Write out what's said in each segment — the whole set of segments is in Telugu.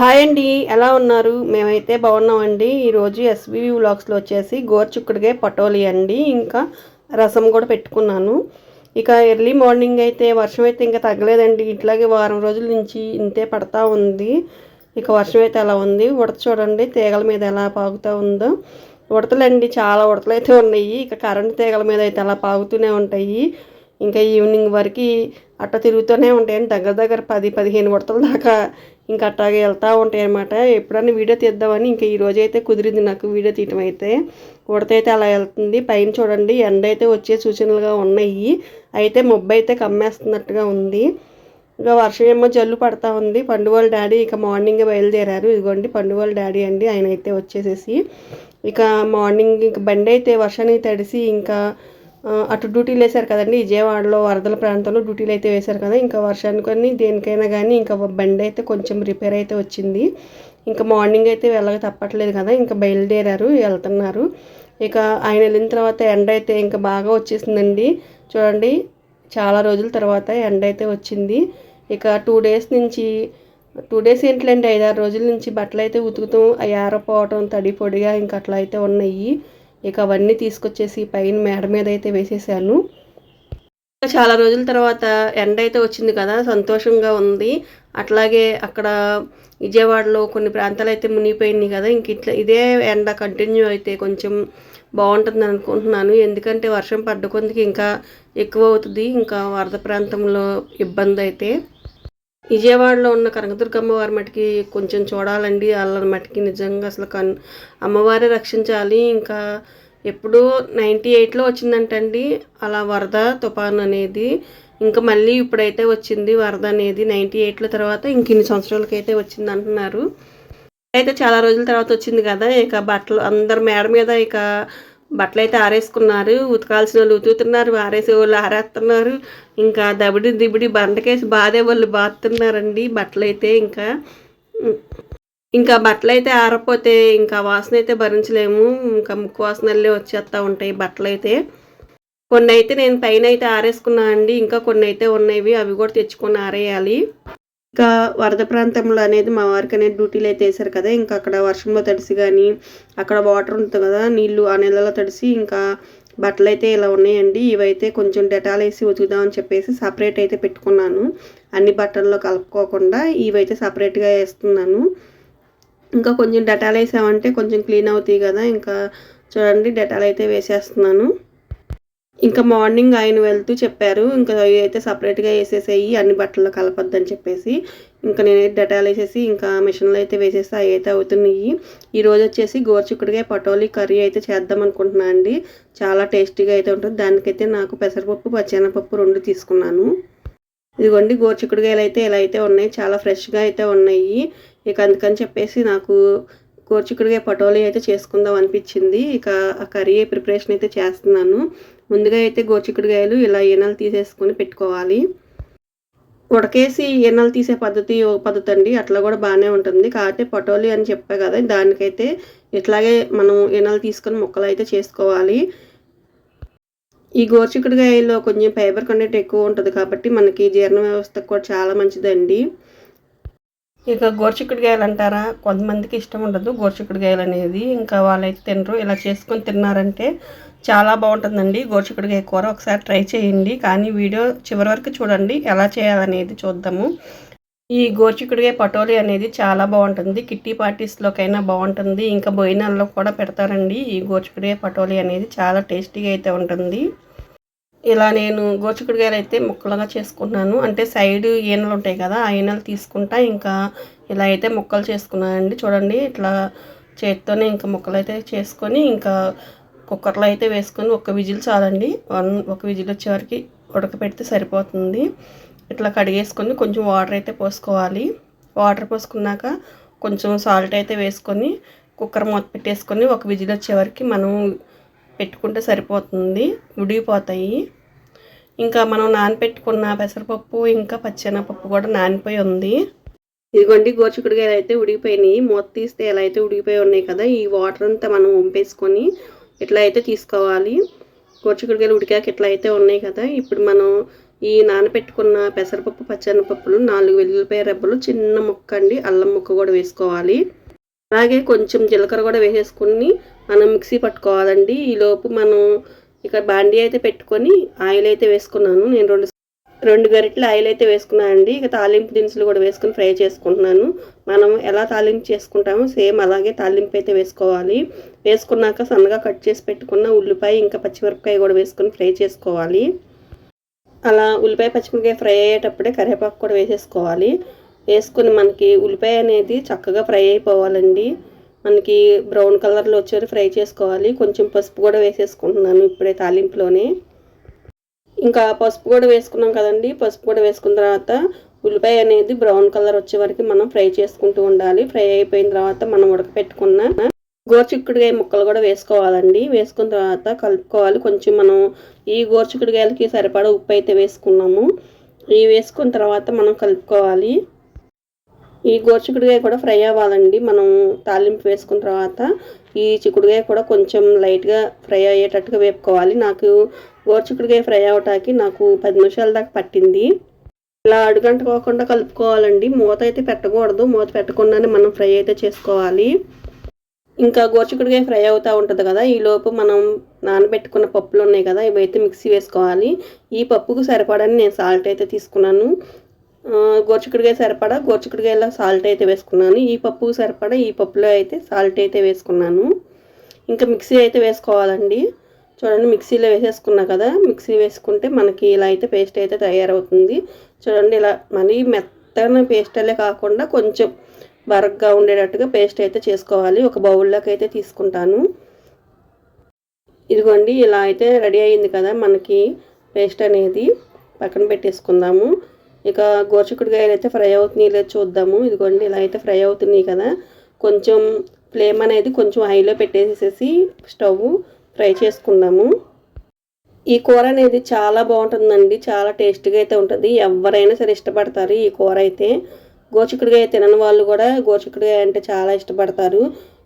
హాయ్ అండి ఎలా ఉన్నారు? మేమైతే బాగున్నామండి. ఈరోజు ఎస్వీ వ్లాగ్స్లో వచ్చేసి గోరుచుక్కుడిగా పటోలి అండి. ఇంకా రసం కూడా పెట్టుకున్నాను. ఇక ఎర్లీ మార్నింగ్ అయితే వర్షం అయితే ఇంకా తగ్గలేదండి. ఇట్లాగే వారం రోజుల నుంచి ఇంతే పడతా ఉంది. ఇక వర్షం అయితే అలా ఉంది. ఉడత చూడండి తీగల మీద ఎలా పాగుతూ ఉందో. ఉడతలండి చాలా ఉడతలు అయితే ఉన్నాయి. ఇక కరెంట్ తీగల మీద అయితే అలా పాగుతూనే ఉంటాయి. ఇంకా ఈవినింగ్ వరకు అట్ట తిరుగుతూనే ఉంటాయండి దగ్గర దగ్గర పది పదిహేను ఉడతల దాకా ఇంకా అట్టాగే వెళ్తూ ఉంటాయి అనమాట ఎప్పుడన్నా వీడియో తీద్దామని ఇంకా ఈ రోజు అయితే కుదిరింది నాకు వీడియో తీయటం అయితే. ఉడత అయితే అలా వెళ్తుంది. పైన చూడండి ఎండ అయితే వచ్చే సూచనలుగా ఉన్నాయి. అయితే మొబ్బు అయితే కమ్మేస్తున్నట్టుగా ఉంది. ఇంకా వర్షం ఏమో జల్లు పడతా ఉంది. పండుగల డాడీ ఇక మార్నింగ్ బయలుదేరారు. ఇదిగోండి పండుగల డాడీ అండి. ఆయన అయితే వచ్చేసేసి. ఇక మార్నింగ్ ఇంక బండి అయితే వర్షానికి తడిసి ఇంకా అటు డ్యూటీలు వేశారు కదండి విజయవాడలో వరదల ప్రాంతంలో డ్యూటీలు అయితే వేశారు కదా ఇంకా వర్షానికి దేనికైనా కానీ ఇంకా బండి అయితే కొంచెం రిపేర్ అయితే వచ్చింది. ఇంకా మార్నింగ్ అయితే వెళ్ళక తప్పట్లేదు కదా ఇంకా బయలుదేరారు వెళ్తున్నారు. ఇక ఆయన వెళ్ళిన తర్వాత ఎండ అయితే ఇంకా బాగా వచ్చేసిందండి. చూడండి చాలా రోజుల తర్వాత ఎండ అయితే వచ్చింది. ఇక టూ డేస్ నుంచి టూ డేస్ ఏంటంటే ఐదారు రోజుల నుంచి బట్టలు అయితే ఉతుకుతూ ఆరపోవటం తడి పొడిగా ఇంకా అట్లా అయితే ఉన్నాయి. ఇక అవన్నీ తీసుకొచ్చేసి పైన మేడ మీద అయితే వేసేసాను. చాలా రోజుల తర్వాత ఎండ అయితే వచ్చింది కదా సంతోషంగా ఉంది. అట్లాగే అక్కడ విజయవాడలో కొన్ని ప్రాంతాలు అయితే మునిగిపోయినాయి కదా ఇంక ఇట్లా ఇదే ఎండ కంటిన్యూ అయితే కొంచెం బాగుంటుంది అనుకుంటున్నాను. ఎందుకంటే వర్షం పడ్డ ఇంకా ఎక్కువ అవుతుంది ఇంకా వరద ప్రాంతంలో ఇబ్బంది అయితే. విజయవాడలో ఉన్న కనకదుర్గమ్మ వారి మటుకి కొంచెం చూడాలండి. వాళ్ళ మటుకి నిజంగా అసలు కన్ అమ్మవారే రక్షించాలి. ఇంకా ఎప్పుడూ నైంటీ ఎయిట్లో వచ్చిందంటండి. అలా వరద తుఫాన్ అనేది. ఇంకా మళ్ళీ ఇప్పుడైతే వచ్చింది వరద అనేది నైంటీ ఎయిట్లో తర్వాత ఇంక ఇన్ని సంవత్సరాలకి అయితే వచ్చింది అంటున్నారు. అయితే చాలా రోజుల తర్వాత వచ్చింది కదా. ఇక బట్టలు అందరు మేడ మీద ఇక బట్టలు అయితే ఆరేసుకున్నారు ఉతకాల్సిన వాళ్ళు ఉతుకుతున్నారు ఆరేసే వాళ్ళు ఆరేస్తున్నారు. ఇంకా దబిడి దిబిడి బండకేసి బాధే వాళ్ళు బాతుతున్నారండి బట్టలు అయితే ఇంకా. ఇంకా బట్టలు అయితే ఆరపోతే ఇంకా వాసన అయితే భరించలేము ఇంకా ముక్కు వాసనలే వచ్చేస్తూ ఉంటాయి బట్టలు అయితే కొన్ని అయితే నేను పైన అయితే ఆరేసుకున్నా అండి ఇంకా కొన్ని అయితే ఉన్నాయి అవి కూడా తెచ్చుకొని ఆరేయాలి. ఇంకా వరద ప్రాంతంలో అనేది మా వారికి అనేది డ్యూటీలు అయితే వేశారు కదా. ఇంకా అక్కడ వర్షంలో తడిసి కానీ అక్కడ వాటర్ ఉంటుంది కదా నీళ్ళు ఆ నెలలో తడిసి ఇంకా బట్టలు అయితే ఇలా ఉన్నాయండి. ఇవైతే కొంచెం డెటాల్ వేసి ఉతుకుదామని చెప్పేసి సపరేట్ అయితే పెట్టుకున్నాను. అన్ని బట్టల్లో కలుపుకోకుండా ఇవైతే సపరేట్గా వేస్తున్నాను. ఇంకా కొంచెం డెటాల్ వేసామంటే కొంచెం క్లీన్ అవుతాయి కదా. ఇంకా చూడండి డెటాల్ అయితే వేసేస్తున్నాను. ఇంకా మార్నింగ్ ఆయన వెళ్తూ చెప్పారు ఇంకా అవి అయితే సపరేట్గా వేసేసేయి అన్ని బట్టలు కలపొద్దని చెప్పేసి. ఇంకా నేనైతే డెటాల్ వేసేసి ఇంకా మిషన్లో అయితే వేసేసి అవి అయితే అవుతున్నాయి. ఈరోజు వచ్చేసి గోరుచిక్కుడుగా పటోలి కర్రీ అయితే చేద్దాం అనుకుంటున్నాను అండి. చాలా టేస్టీగా అయితే ఉంటుంది. దానికైతే నాకు పెసరపప్పు పచ్చెనపప్పు రెండు తీసుకున్నాను. ఇదిగోండి గోరుచిక్కుడుగాయలు అయితే ఇలా అయితే ఉన్నాయి. చాలా ఫ్రెష్గా అయితే ఉన్నాయి. ఇక అందుకని చెప్పేసి నాకు గోరుచిక్కుడుగాయ పటోలి అయితే చేసుకుందాం అనిపించింది. ఇక ఆ కర్రీ ప్రిపరేషన్ అయితే చేస్తున్నాను. ముందుగా అయితే గోరుచిక్కుడుగాయలు ఇలా ఈనాలు తీసేసుకొని పెట్టుకోవాలి. ఉడకేసి ఈనెలు తీసే పద్ధతి ఒక పద్ధతి అండి. అట్లా కూడా బాగానే ఉంటుంది. కాబట్టి పటోలి అని చెప్పా కదా దానికైతే ఇట్లాగే మనం ఈనెలు తీసుకొని ముక్కలు అయితే చేసుకోవాలి. ఈ గోరుచిక్కుడుగాయలో కొంచెం ఫైబర్ కంటెంట్ ఎక్కువ ఉంటుంది కాబట్టి మనకి జీర్ణ వ్యవస్థకు కూడా చాలా మంచిదండి. ఇక గోరుచిక్కుడుకాయలు అంటారా కొంతమందికి ఇష్టం ఉండదు గోరుచిక్కుడుకాయలు అనేది ఇంకా వాళ్ళైతే తినరు. ఇలా చేసుకొని తిన్నారంటే చాలా బాగుంటుందండి. గోరుచిక్కుడుకాయ కూర ఒకసారి ట్రై చేయండి. కానీ వీడియో చివరి వరకు చూడండి. ఎలా చేయాలనేది చూద్దాము. ఈ గోరుచిక్కుడుకాయ పటోలి అనేది చాలా బాగుంటుంది. కిట్టి పార్టీస్లోకైనా బాగుంటుంది. ఇంకా భోజనాల్లో కూడా పెడతారండి. ఈ గోరుచిక్కుడుకాయ పటోలి అనేది చాలా టేస్టీగా అయితే ఉంటుంది. ఇలా నేను గోరుచిక్కుడుగాయలు అయితే ముక్కలుగా చేసుకున్నాను అంటే సైడ్ ఈనెలు ఉంటాయి కదా ఆ ఈనలు తీసుకుంటా ఇంకా ఇలా అయితే ముక్కలు చేసుకున్నానండి. చూడండి ఇట్లా చేతితోనే ఇంకా ముక్కలు అయితే చేసుకొని ఇంకా కుక్కర్లో అయితే వేసుకొని ఒక విజిల్ చాలండి. వన్ ఒక విజిల్ వచ్చేవరకు ఉడకపెడితే సరిపోతుంది. ఇట్లా కడిగేసుకొని కొంచెం వాటర్ అయితే పోసుకోవాలి. వాటర్ పోసుకున్నాక కొంచెం సాల్ట్ అయితే వేసుకొని కుక్కర్ మూత పెట్టేసుకొని ఒక విజిల్ వచ్చేవరకు మనం పెట్టుకుంటే సరిపోతుంది. ఉడిగిపోతాయి ఇంకా మనం నానపెట్టుకున్న పెసరపప్పు ఇంకా పచ్చెనపప్పు కూడా నానిపోయి ఉంది. ఇదిగోండి గోరుచిక్కుడుగాయలు అయితే ఉడిగిపోయినాయి. మూత తీస్తే ఎలా అయితే ఉడిగిపోయి ఉన్నాయి కదా ఈ వాటర్ అంతా మనం వంపేసుకొని ఇట్లా అయితే తీసుకోవాలి. గోరుచిక్కుడుగాయలు ఉడికాక ఇట్లా అయితే ఉన్నాయి కదా ఇప్పుడు మనం ఈ నానబెట్టుకున్న పెసరపప్పు పచ్చెనపప్పులు నాలుగు వెల్లుల్లిపాయ రెబ్బలు చిన్న ముక్క అండి అల్లం ముక్క కూడా వేసుకోవాలి. అలాగే కొంచెం జీలకర్ర కూడా వేసేసుకుని మనం మిక్సీ పట్టుకోవాలండి. ఈలోపు మనం ఇక్కడ బాండీ అయితే పెట్టుకొని ఆయిల్ అయితే వేసుకున్నాను. నేను రెండు రెండు గరిటెలు ఆయిల్ అయితే వేసుకున్నానండి ఇక తాలింపు దినుసులు కూడా వేసుకుని ఫ్రై చేసుకుంటున్నాను. మనం ఎలా తాలింపు చేసుకుంటామో సేమ్ అలాగే తాలింపు అయితే వేసుకోవాలి. వేసుకున్నాక సన్నగా కట్ చేసి పెట్టుకున్న ఉల్లిపాయ ఇంకా పచ్చిమిరపకాయ కూడా వేసుకొని ఫ్రై చేసుకోవాలి. అలా ఉల్లిపాయ పచ్చిమిరపకాయ ఫ్రై అయ్యేటప్పుడే కరివేపాకు కూడా వేసేసుకోవాలి. వేసుకుని మనకి ఉల్లిపాయ అనేది చక్కగా ఫ్రై అయిపోవాలండి. మనకి బ్రౌన్ కలర్లో వచ్చేది ఫ్రై చేసుకోవాలి. కొంచెం పసుపు కూడా వేసేసుకుంటున్నాను ఇప్పుడే తాలింపులోనే. ఇంకా పసుపు కూడా వేసుకున్నాం కదండి. పసుపు కూడా వేసుకున్న తర్వాత ఉల్లిపాయ అనేది బ్రౌన్ కలర్ వచ్చే వరకు మనం ఫ్రై చేసుకుంటూ ఉండాలి. ఫ్రై అయిపోయిన తర్వాత మనం ఉడకపెట్టుకున్న గోర్చిక్కుడుగాయ ముక్కలు కూడా వేసుకోవాలండి. వేసుకున్న తర్వాత కలుపుకోవాలి. కొంచెం మనం ఈ గోర్చిక్కుడుగాయలకి సరిపడా ఉప్పు అయితే వేసుకున్నాము. ఇవి వేసుకున్న తర్వాత మనం కలుపుకోవాలి. ఈ గోరుచిక్కుడుకాయ కూడా ఫ్రై అవ్వాలండి. మనం తాలింపు వేసుకున్న తర్వాత ఈ చిక్కుడుకాయ కూడా కొంచెం లైట్గా ఫ్రై అయ్యేటట్టుగా వేపుకోవాలి. నాకు గోరుచిక్కుడుకాయ ఫ్రై అవటానికి నాకు పది నిమిషాల దాకా పట్టింది. ఇలా అడుగంటుకోకుండా కలుపుకోవాలండి. మూత అయితే పెట్టకూడదు. మూత పెట్టకుండానే మనం ఫ్రై అయితే చేసుకోవాలి. ఇంకా గోరుచిక్కుడుకాయ ఫ్రై అవుతూ ఉంటుంది కదా ఈ లోపు మనం నానబెట్టుకున్న పప్పులు ఉన్నాయి కదా ఇవైతే మిక్సీ వేసుకోవాలి. ఈ పప్పుకు సరిపడని నేను సాల్ట్ అయితే తీసుకున్నాను. గోరుచిక్కుడుకాయ సరిపడా? గోరుచిక్కుడుకాయలో సాల్ట్ అయితే వేసుకున్నాను. ఈ పప్పు సరిపడా? ఈ పప్పులో అయితే సాల్ట్ అయితే వేసుకున్నాను. ఇంకా మిక్సీ అయితే వేసుకోవాలండి. చూడండి మిక్సీలో వేసేసుకున్నా కదా మిక్సీ వేసుకుంటే మనకి ఇలా అయితే పేస్ట్ అయితే తయారవుతుంది. చూడండి ఇలా మరీ మెత్తన పేస్ట్ అలే కాకుండా కొంచెం బరగ్గా ఉండేటట్టుగా పేస్ట్ అయితే చేసుకోవాలి. ఒక బౌల్లోకి అయితే తీసుకుంటాను. ఇదిగోండి ఇలా అయితే రెడీ అయింది కదా మనకి పేస్ట్ అనేది. పక్కన పెట్టేసుకుందాము. ఇక గోరుచిక్కుడుకాయలు అయితే ఫ్రై అవుతున్నాయి లేదు చూద్దాము. ఇదిగోండి ఇలా అయితే ఫ్రై అవుతున్నాయి కదా. కొంచెం ఫ్లేమ్ అనేది కొంచెం హైలో పెట్టేసేసి స్టవ్ ఫ్రై చేసుకుందాము. ఈ కూర అనేది చాలా బాగుంటుందండి. చాలా టేస్ట్గా అయితే ఉంటుంది. ఎవరైనా సరే ఇష్టపడతారు ఈ కూర అయితే. గోచిక్కుడుకాయ తినని వాళ్ళు కూడా గోచిక్కుడుకాయ అంటే చాలా ఇష్టపడతారు.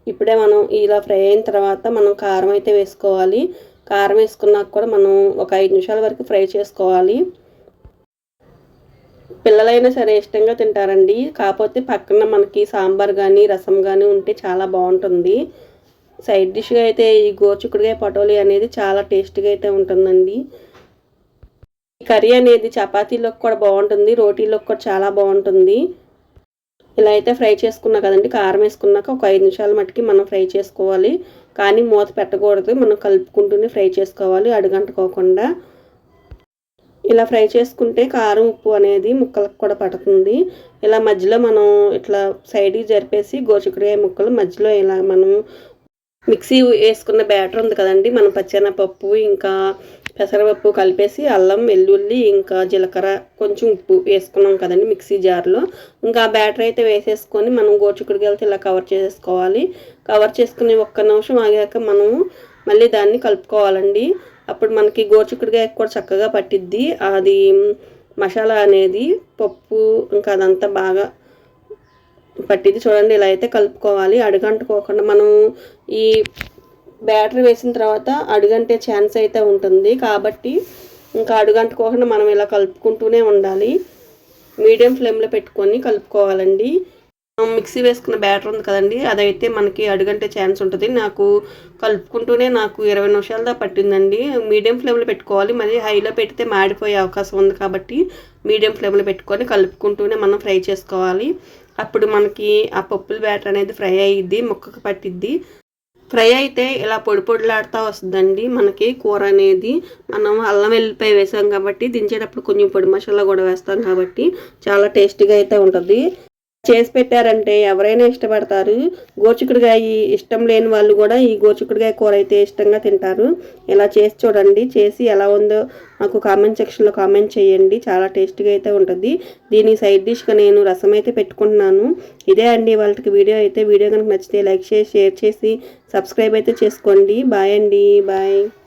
ఇప్పుడే మనం ఇలా ఫ్రై అయిన తర్వాత మనం కారం అయితే వేసుకోవాలి. కారం వేసుకున్నాక కూడా మనం ఒక ఐదు నిమిషాల వరకు ఫ్రై చేసుకోవాలి. పిల్లలైనా సరే ఇష్టంగా తింటారండి. కాకపోతే పక్కన మనకి సాంబార్ కానీ రసం కానీ ఉంటే చాలా బాగుంటుంది. సైడ్ డిష్గా అయితే ఈ గోచుకుడుగా పటోలి అనేది చాలా టేస్ట్గా అయితే ఉంటుందండి. ఈ కర్రీ అనేది చపాతీలోకి కూడా బాగుంటుంది రోటీలోకి కూడా చాలా బాగుంటుంది. ఇలా అయితే ఫ్రై చేసుకున్నా కదండి కారం వేసుకున్నాక ఒక ఐదు నిమిషాల మట్టుకి మనం ఫ్రై చేసుకోవాలి. కానీ మూత పెట్టకూడదు మనం కలుపుకుంటూనే ఫ్రై చేసుకోవాలి అడుగంటుకోకుండా. ఇలా ఫ్రై చేసుకుంటే కారం ఉప్పు అనేది ముక్కలకు కూడా పడుతుంది. ఇలా మధ్యలో మనం ఇట్లా సైడ్కి జరిపేసి గోచుకుడుకాయ ముక్కలు మధ్యలో ఇలా మనం మిక్సీ వేసుకున్న బ్యాటర్ ఉంది కదండి మనం పచ్చెనపప్పు ఇంకా పెసరపప్పు కలిపేసి అల్లం వెల్లుల్లి ఇంకా జీలకర్ర కొంచెం ఉప్పు వేసుకున్నాం కదండి మిక్సీ జార్లో ఇంకా బ్యాటర్ అయితే వేసేసుకొని మనం గోచుకుడికి ఇలా కవర్ చేసేసుకోవాలి కవర్ చేసుకుని ఒక్క నిమిషం ఆగాక మనం మళ్ళీ దాన్ని కలుపుకోవాలండి. అప్పుడు మనకి గోరుచిక్కుడుకాయ కూడా చక్కగా పట్టిద్ది. అది మసాలా అనేది పప్పు ఇంకా అదంతా బాగా పట్టిద్ది. చూడండి ఇలా అయితే కలుపుకోవాలి. అడుగంటుకోకుండా మనం ఈ బ్యాటరీ వేసిన తర్వాత అడుగంటే ఛాన్స్ అయితే ఉంటుంది. కాబట్టి ఇంకా అడుగంటుకోకుండా మనం ఇలా కలుపుకుంటూనే ఉండాలి. మీడియం ఫ్లేమ్లో పెట్టుకొని కలుపుకోవాలండి. మిక్సీ వేసుకున్న బ్యాటర్ ఉంది కదండి అదైతే మనకి అడుగంటే ఛాన్స్ ఉంటుంది. నాకు కలుపుకుంటూనే నాకు ఇరవై నిమిషాల దాకా పట్టిందండి. మీడియం ఫ్లేమ్లో పెట్టుకోవాలి మరి హైలో పెడితే మాడిపోయే అవకాశం ఉంది కాబట్టి మీడియం ఫ్లేమ్లో పెట్టుకొని కలుపుకుంటూనే మనం ఫ్రై చేసుకోవాలి. అప్పుడు మనకి ఆ పప్పుల బ్యాటర్ అనేది ఫ్రై అయ్యిద్ది ముక్కకు పట్టిద్ది. ఫ్రై అయితే ఇలా పొడి పొడిలాడుతూ వస్తుందండి. మనకి కూర అనేది మనం అల్లం వెల్లిపాయ వేసాం కాబట్టి దించేటప్పుడు కొంచెం పొడి మసాలా కూడా వేస్తాం కాబట్టి చాలా టేస్టీగా అయితే ఉంటుంది. చేసి పెట్టారంటే ఎవరైనా ఇష్టపడతారు. గోచుకుడుగాయ ఇష్టం లేని వాళ్ళు కూడా ఈ గోచుకుడుగాయ కూర అయితే ఇష్టంగా తింటారు. ఇలా చేసి చూడండి. చేసి ఎలా ఉందో నాకు కామెంట్ సెక్షన్లో కామెంట్ చేయండి. చాలా టేస్ట్గా అయితే ఉంటుంది. దీని సైడ్ డిష్గా నేను రసం అయితే పెట్టుకుంటున్నాను. ఇదే అండి వాళ్ళకి వీడియో అయితే. వీడియో కనుక నచ్చితే లైక్ చేసి షేర్ చేసి సబ్స్క్రైబ్ అయితే చేసుకోండి. బాయ్ అండి. బాయ్.